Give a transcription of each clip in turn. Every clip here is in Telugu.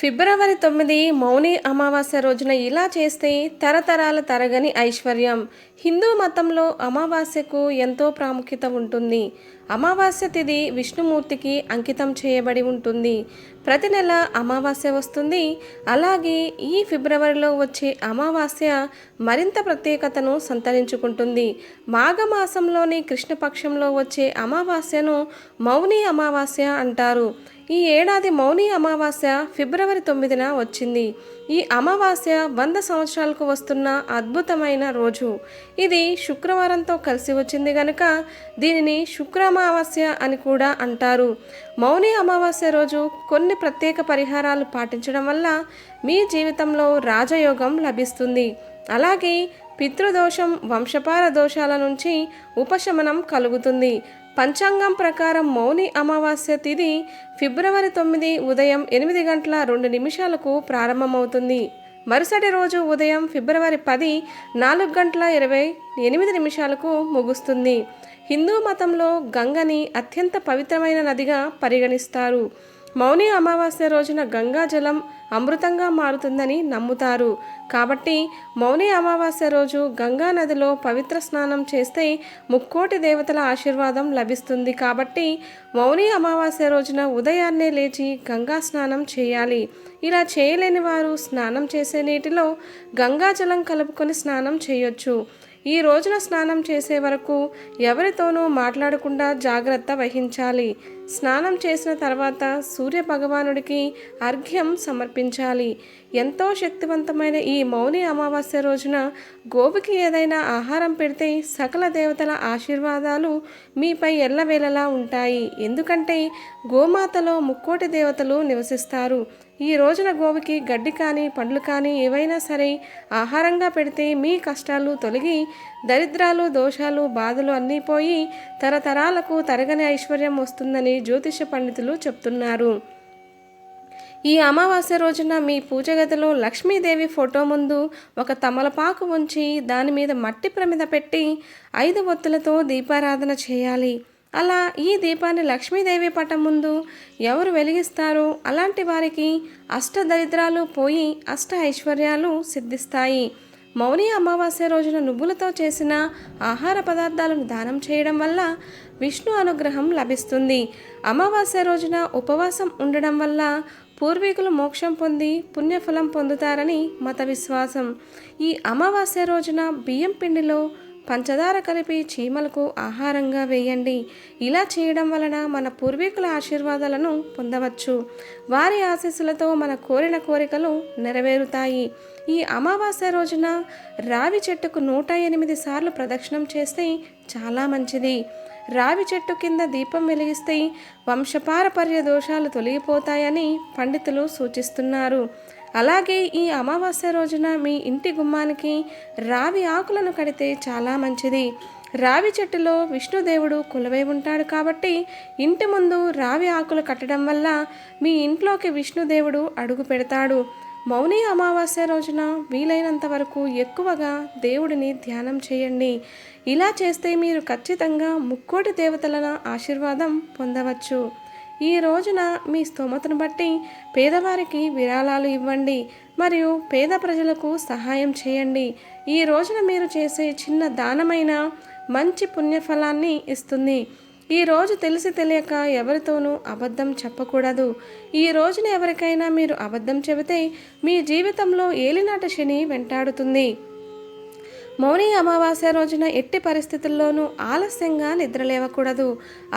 ఫిబ్రవరి తొమ్మిది మౌని అమావాస్య రోజున ఇలా చేస్తే తరతరాల తరగని ఐశ్వర్యం. హిందూ మతంలో అమావాస్యకు ఎంతో ప్రాముఖ్యత ఉంటుంది. అమావాస్య తిథి విష్ణుమూర్తికి అంకితం చేయబడి ఉంటుంది. ప్రతి నెల అమావాస్య వస్తుంది. అలాగే ఈ ఫిబ్రవరిలో వచ్చే అమావాస్య మరింత ప్రత్యేకతను సంతరించుకుంటుంది. మాఘమాసంలోని కృష్ణపక్షంలో వచ్చే అమావాస్యను మౌని అమావాస్య అంటారు. ఈ ఏడాది మౌని అమావాస్య ఫిబ్రవరి తొమ్మిదిన వచ్చింది. ఈ అమావాస్య వంద సంవత్సరాలకు వస్తున్న అద్భుతమైన రోజు. ఇది శుక్రవారంతో కలిసి వచ్చింది గనుక దీనిని శుక్ర అమావాస్య అని కూడా అంటారు. మౌని అమావాస్య రోజు కొన్ని ప్రత్యేక పరిహారాలు పాటించడం వల్ల మీ జీవితంలో రాజయోగం లభిస్తుంది. అలాగే పితృదోషం వంశపార దోషాల నుంచి ఉపశమనం కలుగుతుంది. పంచాంగం ప్రకారం మౌని అమావాస్య తిథి ఫిబ్రవరి తొమ్మిది ఉదయం ఎనిమిది గంటల రెండు నిమిషాలకు ప్రారంభమవుతుంది. మరుసటి రోజు ఉదయం ఫిబ్రవరి పది నాలుగు గంటల ఇరవై ఎనిమిది నిమిషాలకు ముగుస్తుంది. హిందూ మతంలో గంగని అత్యంత పవిత్రమైన నదిగా పరిగణిస్తారు. మౌని అమావాస్య రోజున గంగా జలం అమృతంగా మారుతుందని నమ్ముతారు. కాబట్టి మౌని అమావాస్య రోజు గంగా నదిలో పవిత్ర స్నానం చేస్తే ముక్కోటి దేవతల ఆశీర్వాదం లభిస్తుంది. కాబట్టి మౌని అమావాస్య రోజున ఉదయాన్నే లేచి గంగా స్నానం చేయాలి. ఇలా చేయలేని వారు స్నానం చేసే నీటిలో గంగా జలం కలుపుకొని స్నానం చేయొచ్చు. ఈ రోజున స్నానం చేసే వరకు ఎవరితోనూ మాట్లాడకుండా జాగ్రత్త వహించాలి. స్నానం చేసిన తర్వాత సూర్య భగవానుడికి అర్ఘ్యం సమర్పించాలి. ఎంతో శక్తివంతమైన ఈ మౌని అమావాస్య రోజున గోవుకి ఏదైనా ఆహారం పెడితే సకల దేవతల ఆశీర్వాదాలు మీపై ఎల్లవేళలా ఉంటాయి. ఎందుకంటే గోమాతలో ముక్కోటి దేవతలు నివసిస్తారు. ఈ రోజున గోవుకి గడ్డి కానీ పండ్లు కానీ ఏవైనా సరే ఆహారంగా పెడితే మీ కష్టాలు తొలగి దరిద్రాలు దోషాలు బాధలు అన్నీ పోయి తరతరాలకు తరగని ఐశ్వర్యం వస్తుందని జ్యోతిష పండితులు చెప్తున్నారు. ఈ అమావాస్య రోజున మీ పూజ గదిలో లక్ష్మీదేవి ఫోటో ముందు ఒక తమలపాకు ఉంచి దాని మీద మట్టి ప్రమిద పెట్టి ఐదు ఒత్తులతో దీపారాధన చేయాలి. అలా ఈ దీపాన్ని లక్ష్మీదేవి పటం ముందు ఎవరు వెలిగిస్తారో అలాంటి వారికి అష్ట దరిద్రాలు పోయి అష్ట ఐశ్వర్యాలు సిద్ధిస్తాయి. మౌని అమావాస్య రోజున నువ్వులతో చేసిన ఆహార పదార్థాలను దానం చేయడం వల్ల విష్ణు అనుగ్రహం లభిస్తుంది. అమావాస్య రోజున ఉపవాసం ఉండడం వల్ల పూర్వీకులు మోక్షం పొంది పుణ్యఫలం పొందుతారని మత విశ్వాసం. ఈ అమావాస్య రోజున బియ్యం పిండిలో పంచదార కలిపి చీమలకు ఆహారంగా వేయండి. ఇలా చేయడం వలన మన పూర్వీకుల ఆశీర్వాదాలను పొందవచ్చు. వారి ఆశీస్సులతో మన కోరిన కోరికలు నెరవేరుతాయి. ఈ అమావాస్య రోజున రావి చెట్టుకు నూట ఎనిమిది సార్లు ప్రదక్షిణం చేస్తే చాలా మంచిది. రావి చెట్టు కింద దీపం వెలిగిస్తే వంశపారపర్య దోషాలు తొలగిపోతాయని పండితులు సూచిస్తున్నారు. అలాగే ఈ అమావాస్య రోజున మీ ఇంటి గుమ్మానికి రావి ఆకులను కడితే చాలా మంచిది. రావి చెట్టులో విష్ణుదేవుడు కొలువై ఉంటాడు కాబట్టి ఇంటి ముందు రావి ఆకులు కట్టడం వల్ల మీ ఇంట్లోకి విష్ణుదేవుడు అడుగు పెడతాడు. మౌని అమావాస్య రోజున వీలైనంత వరకు ఎక్కువగా దేవుడిని ధ్యానం చేయండి. ఇలా చేస్తే మీరు ఖచ్చితంగా ముక్కోటి దేవతల ఆశీర్వాదం పొందవచ్చు. ఈ రోజున మీ స్తోమతను బట్టి పేదవారికి విరాళాలు ఇవ్వండి మరియు పేద ప్రజలకు సహాయం చేయండి. ఈ రోజున మీరు చేసే చిన్న దానమైన మంచి పుణ్యఫలాన్ని ఇస్తుంది. ఈ రోజు తెలిసి తెలియక ఎవరితోనూ అబద్ధం చెప్పకూడదు. ఈ రోజున ఎవరికైనా మీరు అబద్ధం చెబితే మీ జీవితంలో ఏలినాట శని వెంటాడుతుంది. మౌని అమావాస్య రోజున ఎట్టి పరిస్థితుల్లోనూ ఆలస్యంగా నిద్రలేవకూడదు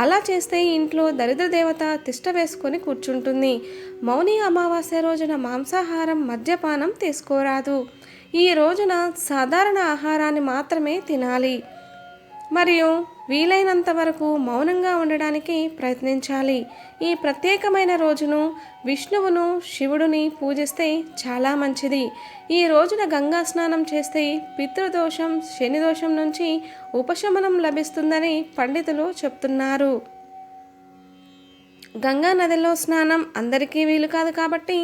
అలా చేస్తే ఇంట్లో దరిద్ర దేవత తిష్ట వేసుకొని కూర్చుంటుంది. మౌని అమావాస్య రోజున మాంసాహారం మద్యపానం తీసుకోరాదు. ఈ రోజున సాధారణ ఆహారాన్ని మాత్రమే తినాలి. మరియు వీలైనంత వరకు మౌనంగా ఉండడానికి ప్రయత్నించాలి. ఈ ప్రత్యేకమైన రోజును విష్ణువును శివుడిని పూజిస్తే చాలా మంచిది. ఈ రోజున గంగా స్నానం చేస్తే పితృదోషం శనిదోషం నుంచి ఉపశమనం లభిస్తుందని పండితులు చెప్తున్నారు. గంగా నదిలో స్నానం అందరికీ వీలు కాదు కాబట్టి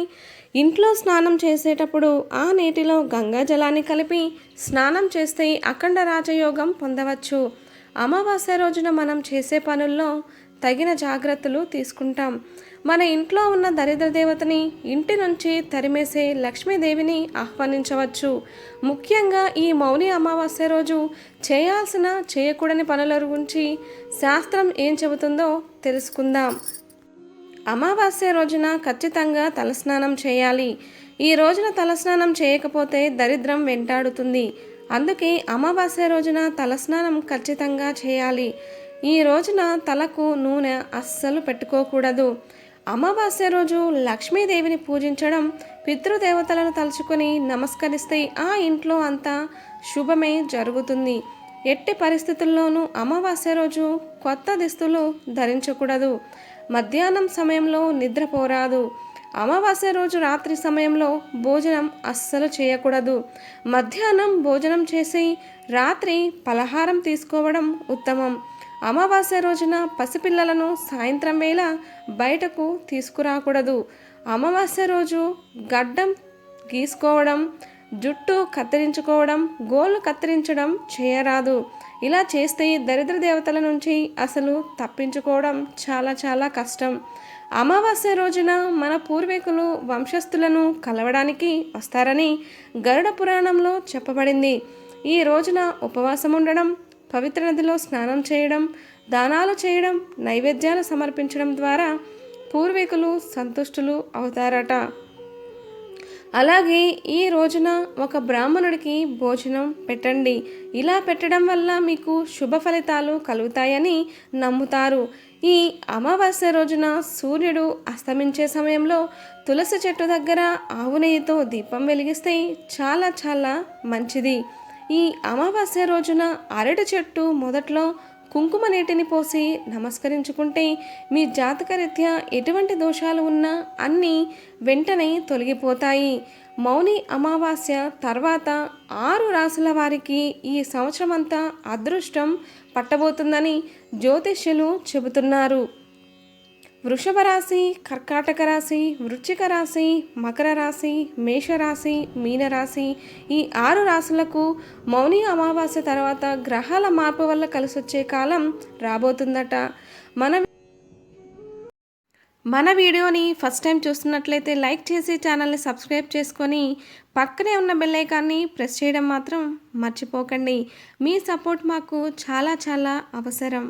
ఇంట్లో స్నానం చేసేటప్పుడు ఆ నీటిలో గంగా జలాన్ని కలిపి స్నానం చేస్తే అఖండ రాజయోగం పొందవచ్చు. అమావాస్య రోజున మనం చేసే పనుల్లో తగిన జాగ్రత్తలు తీసుకుంటాం. మన ఇంట్లో ఉన్న దరిద్ర దేవతని ఇంటి నుంచి తరిమేసే లక్ష్మీదేవిని ఆహ్వానించవచ్చు. ముఖ్యంగా ఈ మౌని అమావాస్య రోజు చేయాల్సిన చేయకూడని పనుల గురించి శాస్త్రం ఏం చెబుతుందో తెలుసుకుందాం. అమావాస్య రోజున ఖచ్చితంగా తలస్నానం చేయాలి. ఈ రోజున తలస్నానం చేయకపోతే దరిద్రం వెంటాడుతుంది. అందుకే అమావాస్య రోజున తలస్నానం ఖచ్చితంగా చేయాలి. ఈ రోజున తలకు నూనె అస్సలు పెట్టుకోకూడదు. అమావాస్య రోజు లక్ష్మీదేవిని పూజించడం పితృదేవతలను తలుచుకొని నమస్కరిస్తే ఆ ఇంట్లో అంతా శుభమే జరుగుతుంది. ఎట్టి పరిస్థితుల్లోనూ అమావాస్య రోజు కొత్త దుస్తులు ధరించకూడదు. మధ్యాహ్నం సమయంలో నిద్రపోరాదు అమావాస్య రోజు రాత్రి సమయంలో భోజనం అస్సలు చేయకూడదు. మధ్యాహ్నం భోజనం చేసి రాత్రి పలహారం తీసుకోవడం ఉత్తమం. అమావాస్య రోజున పసిపిల్లలను సాయంత్రం వేళ బయటకు తీసుకురాకూడదు. అమావాస్య రోజు గడ్డం గీసుకోవడం జుట్టు కత్తిరించుకోవడం గోళ్ళు కత్తిరించడం చేయరాదు. ఇలా చేస్తే దరిద్ర దేవతల నుంచి అసలు తప్పించుకోవడం చాలా చాలా కష్టం. అమావాస్య రోజున మన పూర్వీకులు వంశస్థులను కలవడానికి వస్తారని గరుడ పురాణంలో చెప్పబడింది. ఈ రోజున ఉపవాసం ఉండడం పవిత్ర నదిలో స్నానం చేయడం దానాలు చేయడం నైవేద్యాలు సమర్పించడం ద్వారా పూర్వీకులు సంతుష్టులు అవుతారట. అలాగే ఈ రోజున ఒక బ్రాహ్మణుడికి భోజనం పెట్టండి. ఇలా పెట్టడం వల్ల మీకు శుభ ఫలితాలు కలుగుతాయని నమ్ముతారు. ఈ అమావాస్య రోజున సూర్యుడు అస్తమించే సమయంలో తులసి చెట్టు దగ్గర ఆవు నెయ్యితో దీపం వెలిగిస్తే చాలా చాలా మంచిది. ఈ అమావాస్య రోజున అరటి చెట్టు మొదట్లో కుంకుమ నీటిని పోసి నమస్కరించుకుంటే మీ జాతకరీత్యా ఎటువంటి దోషాలు ఉన్నా అన్నీ వెంటనే తొలగిపోతాయి. మౌని అమావాస్య తర్వాత ఆరు రాసుల వారికి ఈ సంవత్సరమంతా అదృష్టం పట్టబోతుందని జ్యోతిష్యులు చెబుతున్నారు. వృషభ రాశి కర్కాటక రాశి వృశ్చిక రాశి మకర రాశి మేషరాశి మీనరాశి ఈ ఆరు రాశులకు మౌని అమావాస్య తర్వాత గ్రహాల మార్పు వల్ల కలిసొచ్చే కాలం రాబోతుందట. మన మన వీడియోని ఫస్ట్ టైం చూస్తున్నట్లయితే లైక్ చేసి ఛానల్ని సబ్స్క్రైబ్ చేసుకొని పక్కనే ఉన్న బెల్లైకాన్ని ప్రెస్ చేయడం మాత్రం మర్చిపోకండి. మీ సపోర్ట్ మాకు చాలా చాలా అవసరం.